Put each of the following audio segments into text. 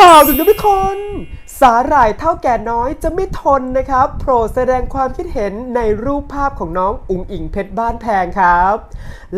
ข่าวถึงทุกคน สาหร่ายเท่าแก่น้อยจะไม่ทนนะครับ โปรดแสดงความคิดเห็นในรูปภาพของน้องอุ๋งอิงเพชรบ้านแพงครับ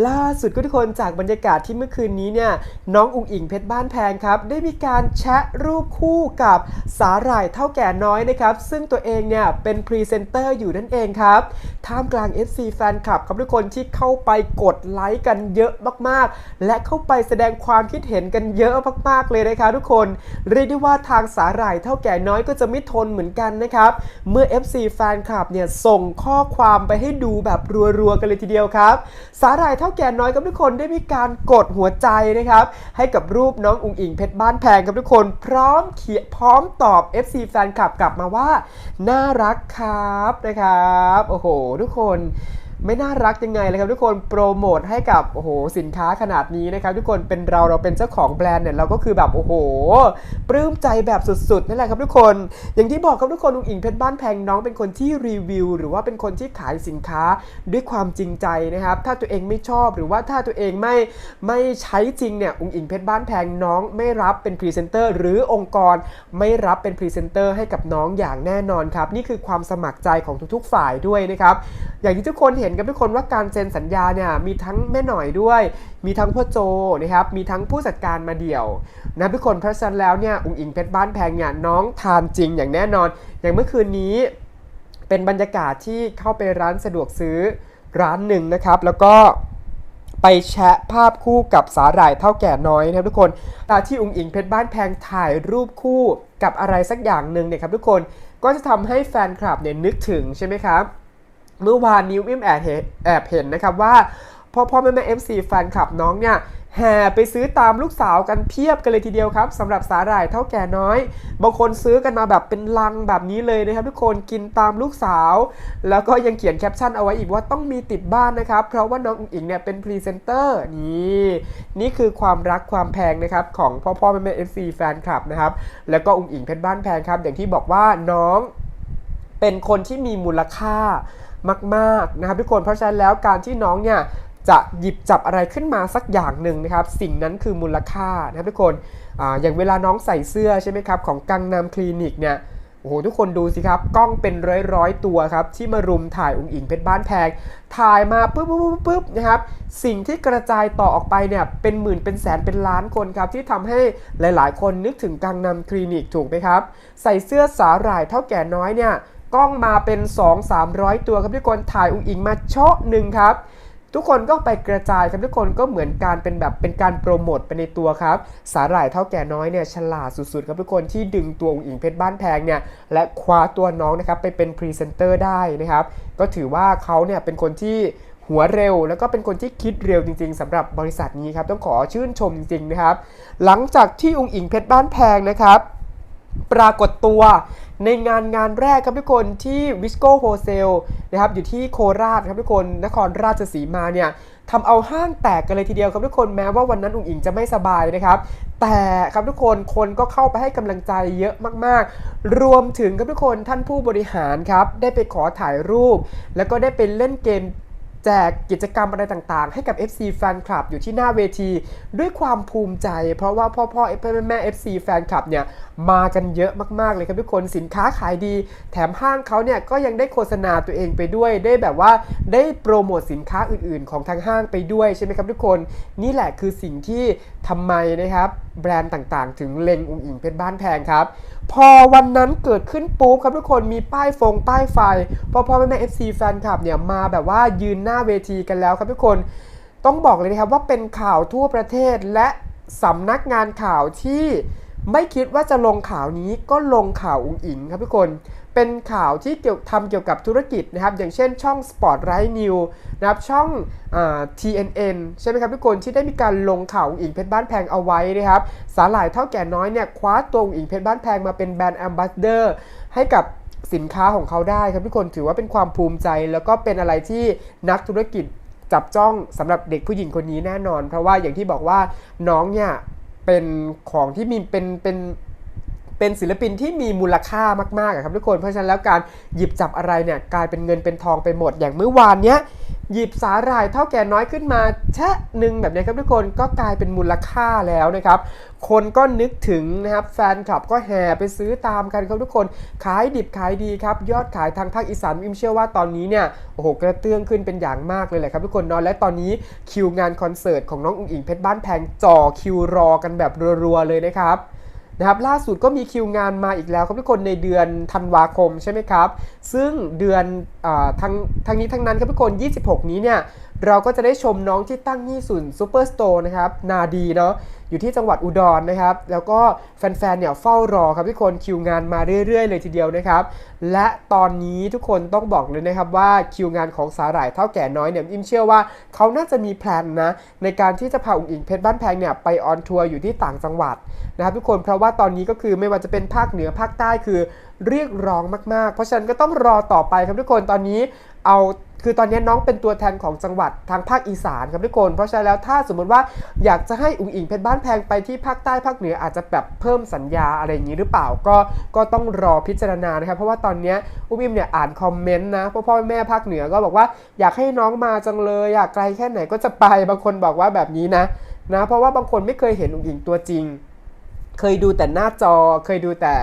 ล่าสุดทุกคนจากบรรยากาศที่เมื่อคืนนี้เนี่ยน้องอุ๋งอิงเพชรบ้านแพงครับ ได้มีการแชะรูปคู่กับสาหร่ายเท่าแก่น้อยนะครับ ซึ่งตัวเองเนี่ยเป็นพรีเซนเตอร์อยู่นั่นเองครับท่ามกลาง FC แฟนคลับครับทุกคนที่เข้าไปกดไลค์กันเยอะมากๆ และเข้าไปแสดงความคิดเห็นกันเยอะมากๆเลยนะครับทุกคนเรียกได้ว่าทางสาหร่ายเท่าแก่น้อยก็จะไม่ทนเหมือนกันนะครับเมื่อ FC แฟนคลับเนี่ยส่งข้อความไปให้ดูแบบรัวๆกันเลยทีเดียวครับ สาหร่ายเท่าแก่น้อยกับทุกคนได้มีการกดหัวใจนะครับให้กับรูปน้องอุงอิงเพชรบ้านแพงกับทุกคน พร้อมเขียพร้อมตอบ FC แฟนคลับกลับมาว่า น่ารักครับนะครับโอ้โห ทุกคน ไม่น่ารักยังไงเลยครับทุกคนโปรโมทให้กับโอ้โหสินค้าขนาดนี้นะครับทุกคนเป็นเราเราเป็นเจ้าของแบรนด์เนี่ยเราก็คือแบบโอ้โห ปลื้มใจแบบสุดๆนั่นแหละครับทุกคน อย่างที่บอกครับทุกคนอุ๋งอิงเพชรบ้านแพงน้องเป็นคนที่รีวิว หรือว่าเป็นคนที่ขายสินค้าด้วยความจริงใจนะครับ ถ้าตัวเองไม่ชอบหรือว่าถ้าตัวเองไม่ไม่ใช้จริงเนี่ยอุ๋งอิงเพชรบ้านแพงน้องไม่รับเป็นพรีเซนเตอร์หรือองค์กรไม่รับเป็นพรีเซนเตอร์ให้กับน้องอย่างแน่นอนครับนี่คือความสมัครใจของทุกๆฝ่ายด้วยนะครับอย่างที่ทุกคนเห็นกันทุกคนว่าการเซ็นสัญญาเนี่ยมีทั้งแม่หน่อยด้วย มีทั้งพ่อโจนะครับมีทั้งผู้จัดการมาเดี่ยวนะทุกคนเพราะฉะนั้นแล้วเนี่ยอุ๋งอิงเพชรบ้านแพงเนี่ยน้องทานจริงอย่างแน่นอน อย่างเมื่อคืนนี้เป็นบรรยากาศที่เข้าไปร้านสะดวกซื้อร้านหนึ่งนะครับ แล้วก็ไปแชะภาพคู่กับสาหร่ายเท่าแก่น้อยนะครับทุกคนตาที่อุ๋งอิงเพชรบ้านแพงถ่ายรูปคู่กับอะไรสักอย่างหนึ่งเนี่ยครับทุกคน ก็จะทำให้แฟนคลับเนี่ยนึกถึงใช่ไหมครับ เมื่อวานนี้วิมแอบเห็นแอบเห็นนะครับว่าพ่อพ่อแม่แม่เอฟซีแฟนคลับน้องเนี่ยแห่ไปซื้อตามลูกสาวกันเพียบกันเลยทีเดียวครับสำหรับสาหร่ายเท่าแก่น้อย บางคนซื้อกันมาแบบเป็นลังแบบนี้เลยนะครับ ทุกคนกินตามลูกสาว แล้วก็ยังเขียนแคปชั่นเอาไว้อีกว่าต้องมีติดบ้านนะครับ เพราะว่าน้องอุ๋งอิงเนี่ยเป็นพรีเซนเตอร์นี่นี่คือความรักความแพงนะครับของพ่อพ่อแม่แม่เอฟซีแฟนคลับนะครับแล้วก็อุ๋งอิงเพชรบ้านแพงครับ อย่างที่บอกว่าน้องเป็นคนที่มีมูลค่า มากๆนะครับทุกคนเพราะฉะนั้นแล้วการที่น้องเนี่ยจะหยิบจับอะไรขึ้นมาสักอย่างหนึ่งนะครับ สิ่งนั้นคือมูลค่านะครับทุกคนออย่างเวลาน้องใส่เสื้อใช่ไหมครับของกังนามคลินิกเนี่ยโอ้โหทุกคนดูสิครับ กล้องเป็นร้อยร้อยตัวครับ ที่มารุมถ่ายองค์อิงเพชรบ้านแพง ถ่ายมาปุ๊บปุ๊บปุ๊บปุ๊บนะครับ สิ่งที่กระจายต่อออกไปเนี่ยเป็นหมื่นเป็นแสนเป็นล้านคนครับ ที่ทำให้หลาย ๆ คนนึกถึงกังนามคลินิกถูกไหมครับ ใส่เสื้อสาหร่ายเท่าแก่น้อยเนี่ย กล้องมาเป็น 2 300 ตัวครับทุกคนถ่ายอุ้งอิงมาเชาะหนึ่งครับทุกคนก็ไปกระจายครับทุกคนก็เหมือนการเป็นแบบเป็นการโปรโมทไปในตัวครับ สาหร่ายเท่าแก่น้อยเนี่ยฉลาดสุดๆครับทุกคนที่ดึงตัวอุ้งอิงเพชรบ้านแพงเนี่ยและคว้าตัวน้องนะครับไปเป็นพรีเซนเตอร์ได้นะครับก็ถือว่าเขาเนี่ยเป็นคนที่หัวเร็ว แล้วก็เป็นคนที่คิดเร็วจริง ๆสำหรับบริษัทนี้ครับต้องขอชื่นชมจริงๆนะครับ หลังจากที่อุ้งอิงเพชรบ้านแพงนะครับ ปรากฏตัวในงานงานแรกครับทุกคนที่วิสโก้โฮเซลนะครับอยู่ที่โคราชครับทุกคนนครราชสีมาเนี่ยทำเอาห้างแตกกันเลยทีเดียวครับทุกคนแม้ว่าวันนั้นอุ๋งอิงจะไม่สบายนะครับ แต่ครับทุกคนคนก็เข้าไปให้กำลังใจเยอะมากๆ รวมถึงครับทุกคนท่านผู้บริหารครับได้ไปขอถ่ายรูป แล้วก็ได้ไปเล่นเกม แจกกิจกรรมอะไรต่างๆ ให้กับ FC แฟนคลับอยู่ที่หน้าเวที ด้วยความภูมิใจ เพราะว่าพ่อพ่อแม่แม่ FC แฟนคลับเนี่ยมากันเยอะมากๆเลยครับทุกคนสินค้าขายดี แถมห้างเขาเนี่ยก็ยังได้โฆษณาตัวเองไปด้วย ได้แบบว่าได้โปรโมทสินค้าอื่นๆ ของทางห้างไปด้วยใช่ไหมครับทุกคน นี่แหละคือสิ่งที่ทำไมนะครับ แบรนด์ต่างๆ ถึงเลงอุ้งอิงเพชรบ้านแพงครับ พอวันนั้นเกิดขึ้นปุ๊บครับทุกคนมีป้ายฟงป้ายไฟพ่อพ่อแม่แม่ FC แฟนคลับเนี่ยมาแบบว่ายืนหน้าเวทีกันแล้วครับทุกคนต้องบอกเลยนะครับว่าเป็นข่าวทั่วประเทศและสำนักงานข่าวที่ ไม่คิดว่าจะลงข่าวนี้ก็ลงข่าวอุ๋งอิงครับทุกคน เป็นข่าวที่เกี่ยวทำเกี่ยวกับธุรกิจนะครับ อย่างเช่นช่อง Spotlight New นะครับช่องอ TNN ใช่ไหมครับทุกคนที่ได้มีการลงข่าวอุ๋งอิงเพชรบ้านแพงเอาไว้นะครับ สาหร่ายเท่าแก่น้อยเนี่ยคว้าตัวอุ๋งอิงเพชรบ้านแพงมาเป็นแบรนด์แอมบาสเดอร์ให้กับสินค้าของเขาได้ครับทุกคนถือว่าเป็นความภูมิใจ แล้วก็เป็นอะไรที่นักธุรกิจจับจ้องสำหรับเด็กผู้หญิงคนนี้แน่นอน เพราะว่าอย่างที่บอกว่าน้องเนี่ย เป็นของที่มีเป็นเป็นเป็นศิลปินที่มีมูลค่ามากๆครับทุกคนเพราะฉะนั้นแล้วการหยิบจับอะไรเนี่ยกลายเป็นเงินเป็นทองไปหมดอย่างเมื่อวานเนี้ย หยิบสาหร่ายเท่าแก่น้อยขึ้นมาแชะหนึ่งแบบนี้ครับทุกคนก็กลายเป็นมูลค่าแล้วนะครับ คนก็นึกถึงนะครับแฟนคลับก็แห่ไปซื้อตามกันครับทุกคน ขายดิบขายดีครับ ยอดขายทางภาคอีสานอิมเชื่อว่าตอนนี้เนี่ยโอ้โหกระเตื้องขึ้นเป็นอย่างมากเลยแหละครับทุกคนนอนและตอนนี้คิวงานคอนเสิร์ตของน้องอุ๋งอิงเพชรบ้านแพงจ่อคิวรอกันแบบรัวๆเลยนะครับ นะครับล่าสุดก็มีคิวงานมาอีกแล้วครับทุกคนในเดือนธันวาคมใช่ไหมครับ ซึ่งเดือนอาทั้งทั้งนี้ทั้งนั้นครับทุกคน 26 นี้เนี่ย เราก็จะได้ชมน้องที่ตั้งยี่สุนซูเปอร์สโตร์นะครับ นาดีเนาะอยู่ที่จังหวัดอุดรนะครับ แล้วก็แฟนๆเนี่ยเฝ้ารอครับทุกคนคิวงานมาเรื่อยๆ เลยทีเดียวนะครับ และตอนนี้ทุกคนต้องบอกเลยนะครับว่าคิวงานของสาหร่ายเท่าแก่น้อยเนี่ยอิมเชื่อว่าเขาน่าจะมีแพลนนะในการที่จะพาอุ๋งอิงเพชรบ้านแพงเนี่ยไปออนทัวร์อยู่ที่ต่างจังหวัดนะครับทุกคนเพราะว่าตอนนี้ก็คือไม่ว่าจะเป็นภาคเหนือภาคใต้คือเรียกร้องมากๆ เพราะฉะนั้นก็ต้องรอต่อไปครับทุกคนตอนนี้เอา คือตอนนี้น้องเป็นตัวแทนของจังหวัดทางภาคอีสานครับทุกคน เพราะฉะนั้นแล้วถ้าสมมติว่าอยากจะให้อุ๋งอิงเพชรบ้านแพงไปที่ภาคใต้ภาคเหนืออาจจะแบบเพิ่มสัญญาอะไรอย่างนี้หรือเปล่าก็ก็ต้องรอพิจารณานะครับเพราะว่าตอนนี้อุ้มอิมเนี่ยอ่านคอมเมนต์นะพ่อพ่อแม่ภาคเหนือก็บอกว่าอยากให้น้องมาจังเลยอยากไกลแค่ไหนก็จะไปบางคนบอกว่าแบบนี้นะนะเพราะว่าบางคนไม่เคยเห็นอุ๋งอิงตัวจริง เคยดูแต่หน้าจอ เคยดูแต่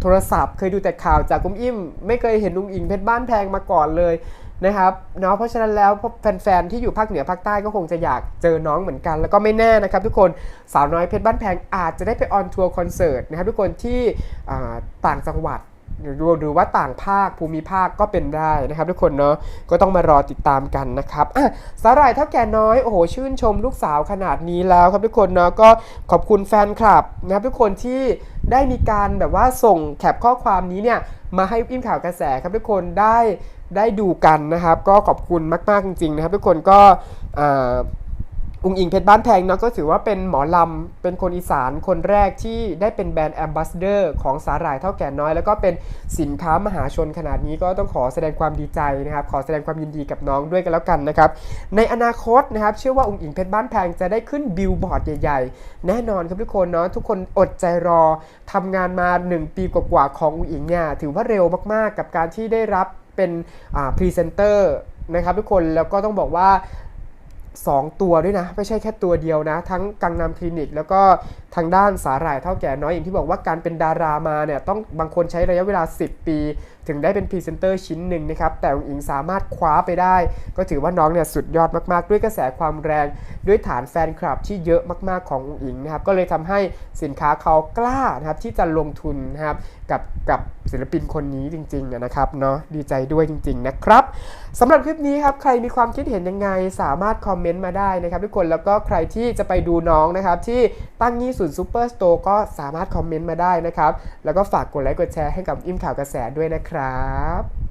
โทรศัพท์ เคยดูแต่ข่าวจากกุ้มอิ่ม ไม่เคยเห็นลุงอิงเพชรบ้านแพงมาก่อนเลยนะครับเนาะเพราะฉะนั้นแล้วแฟนๆที่อยู่ภาคเหนือภาคใต้ก็คงจะอยากเจอน้องเหมือนกัน แล้วก็ไม่แน่นะครับ ทุกคนสาวน้อยเพชรบ้านแพงอาจจะได้ไปออนทัวร์คอนเสิร์ตนะครับทุกคนที่ต่างจังหวัด หรือว่าต่างภาคภูมิภาคก็เป็นได้นะครับ ทุกคนเนาะก็ต้องมารอติดตามกันนะครับอะสาหร่ายเท่าแก่น้อยโอ้โหชื่นชมลูกสาวขนาดนี้แล้วครับทุกคนเนาะก็ขอบคุณแฟนคลับนะครับทุกคนที่ได้มีการแบบว่าส่งแคปข้อความนี้เนี่ยมาให้อิมข่าวกระแสครับทุกคนได้ได้ดูกันนะครับ ก็ขอบคุณมาก ๆ จริง ๆ นะครับ ทุกคนก็อ่า อุงอิงเพชรบ้านแพงเนาะก็ถือว่าเป็นหมอลำ เป็นคนอีสานคนแรกที่ได้เป็นแบรนด์แอมบาสเดอร์ของสาหร่ายเท่าแก่น้อย แล้วก็เป็นสินค้ามหาชนขนาดนี้ก็ต้องขอแสดงความดีใจนะครับ ขอแสดงความยินดีกับน้องด้วยกันแล้วกันนะครับ ในอนาคตนะครับเชื่อว่าอุงอิงเพชรบ้านแพงจะได้ขึ้นบิลบอร์ดใหญ่ๆ แน่นอนครับทุกคนเนาะทุกคนอดใจรอทำงานมา 1 ปีกว่าๆของอุงอิงเนี่ยถือว่าเร็วมากๆ กับการที่ได้รับเป็นพรีเซนเตอร์นะครับทุกคนแล้วก็ต้องบอกว่า 2 ตัวด้วยนะ ไม่ใช่แค่ตัวเดียวนะ ทั้งกังนำคลินิก แล้วก็ ทางด้านสาหร่ายเท่าแก่น้อยอย่างที่บอกว่าการเป็นดารามาเนี่ยต้องบางคนใช้ระยะเวลา 10 ปี ถึงได้เป็นพรีเซนเตอร์ชิ้นหนึ่งนะครับ แต่องอิงสามารถคว้าไปได้ ก็ถือว่าน้องเนี่ยสุดยอดมากๆ ด้วยกระแสความแรงด้วยฐานแฟนคลับที่เยอะมากๆขององอิงนะครับก็เลยทำให้สินค้าเขากล้านะครับที่จะลงทุนนะครับกับกับศิลปินคนนี้จริงๆนะครับเนาะดีใจด้วยจริง ๆ นะครับสำหรับคลิปนี้ครับใครมีความคิดเห็นยังไงสามารถคอมเมนต์มาได้นะครับทุกคนแล้วก็ใครที่จะไปดูน้องนะครับที่ตั้งยี่ศูนย์ซูเปอร์สโตร์ก็สามารถคอมเมนต์มาได้นะครับ แล้วก็ฝากกดไลค์กดแชร์ให้กับอิมข่าวกระแสด้วยนะครับ